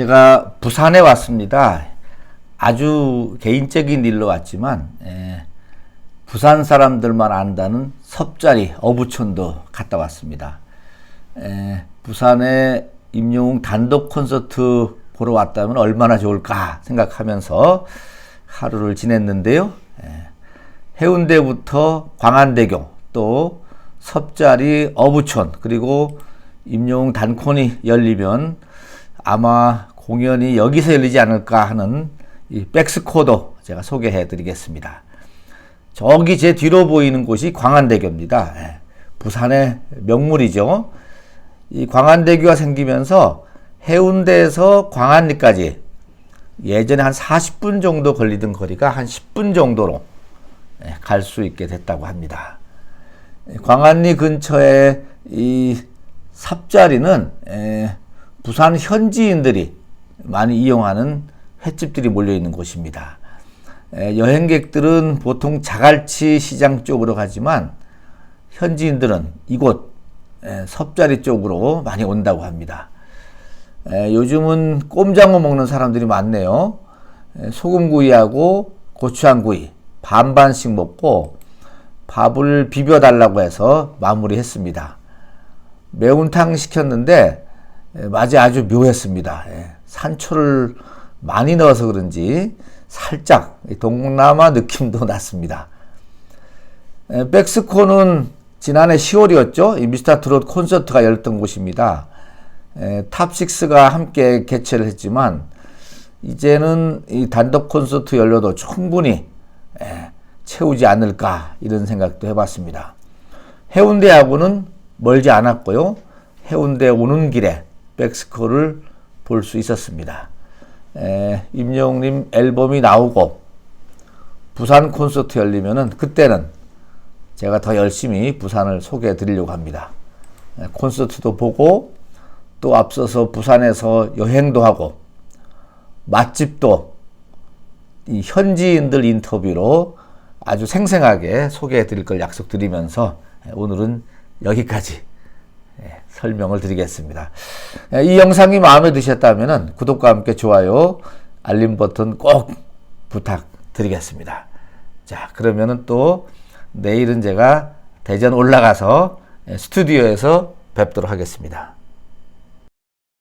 제가 부산에 왔습니다. 아주 개인적인 일로 왔지만 에, 부산 사람들만 안다는 섭자리 어부촌도 갔다 왔습니다. 에, 부산에 임영웅 단독 콘서트 보러 왔다면 얼마나 좋을까 생각하면서 하루를 지냈는데요. 에, 해운대부터 광안대교 또 섭자리 어부촌 그리고 임영웅 단콘이 열리면 아마 공연이 여기서 열리지 않을까 하는 이 백스코도 제가 소개해 드리겠습니다. 저기 제 뒤로 보이는 곳이 광안대교입니다. 예, 부산의 명물이죠. 이 광안대교가 생기면서 해운대에서 광안리까지 예전에 한 40분 정도 걸리던 거리가 한 10분 정도로 예, 갈수 있게 됐다고 합니다. 예, 광안리 근처에 이 삽자리는 에, 부산 현지인들이 많이 이용하는 횟집들이 몰려 있는 곳입니다. 에, 여행객들은 보통 자갈치 시장 쪽으로 가지만 현지인들은 이곳 에, 섭자리 쪽으로 많이 온다고 합니다. 에, 요즘은 꼼장어 먹는 사람들이 많네요. 에, 소금구이하고 고추장구이 반반씩 먹고 밥을 비벼달라고 해서 마무리했습니다. 매운탕 시켰는데 에, 맛이 아주 묘했습니다. 예, 산초를 많이 넣어서 그런지 살짝 동남아 느낌도 났습니다. 에, 백스코는 지난해 10월이었죠. 이 미스터 트롯 콘서트가 열렸던 곳입니다. 에, 탑6가 함께 개최를 했지만 이제는 이 단독 콘서트 열려도 충분히 에, 채우지 않을까 이런 생각도 해봤습니다. 해운대하고는 멀지 않았고요. 해운대 오는 길에 백스코를 볼 수 있었습니다. 에, 임영웅님 앨범이 나오고 부산 콘서트 열리면은 그때는 제가 더 열심히 부산을 소개해 드리려고 합니다. 에, 콘서트도 보고 또 앞서서 부산에서 여행도 하고 맛집도 이 현지인들 인터뷰로 아주 생생하게 소개해 드릴 걸 약속드리면서 오늘은 여기까지 예, 설명을 드리겠습니다. 예, 이 영상이 마음에 드셨다면 구독과 함께 좋아요, 알림 버튼 꼭 부탁드리겠습니다. 자, 그러면은 또 내일은 제가 대전 올라가서 예, 스튜디오에서 뵙도록 하겠습니다.